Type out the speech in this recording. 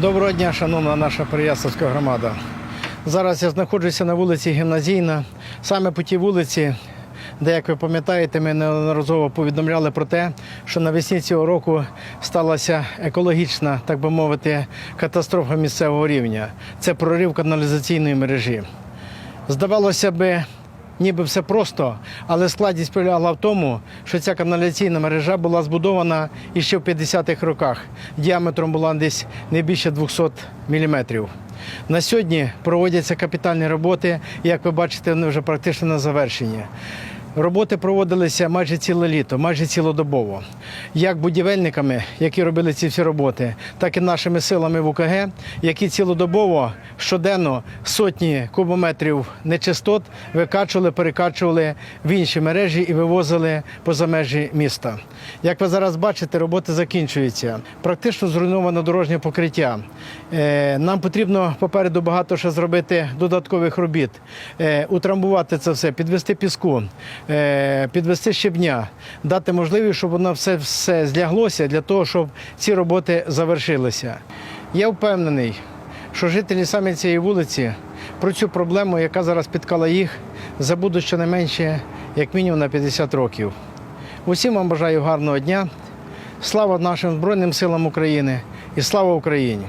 Доброго дня, шановна наша Переяславська громада. Зараз я знаходжуся на вулиці Гімназійна. Саме по тій вулиці, де, як ви пам'ятаєте, ми неодноразово повідомляли про те, що навесні цього року сталася екологічна, так би мовити, катастрофа місцевого рівня. Це прорив каналізаційної мережі. Здавалося би, ніби все просто, але складність полягала в тому, що ця каналізаційна мережа була збудована іще в 50-х роках. Діаметром була десь не більше 200 міліметрів. На сьогодні проводяться капітальні роботи, як ви бачите, вони вже практично на завершенні. Роботи проводилися майже ціле літо, майже цілодобово. Як будівельниками, які робили ці всі роботи, так і нашими силами в УКГ, які цілодобово щоденно сотні кубометрів нечистот викачували, перекачували в інші мережі і вивозили поза межі міста. Як ви зараз бачите, роботи закінчуються. Практично зруйновано дорожнє покриття. Е, Нам потрібно попереду багато ще зробити додаткових робіт, Е, утрамбувати це все, підвести піску, підвести щебня, дати можливість, щоб воно все, все зляглося для того, щоб ці роботи завершилися. Я впевнений, що жителі саме цієї вулиці про цю проблему, яка зараз спіткала їх, забудуть щонайменше як мінімум на 50 років. Усім вам бажаю гарного дня. Слава нашим Збройним силам України і слава Україні!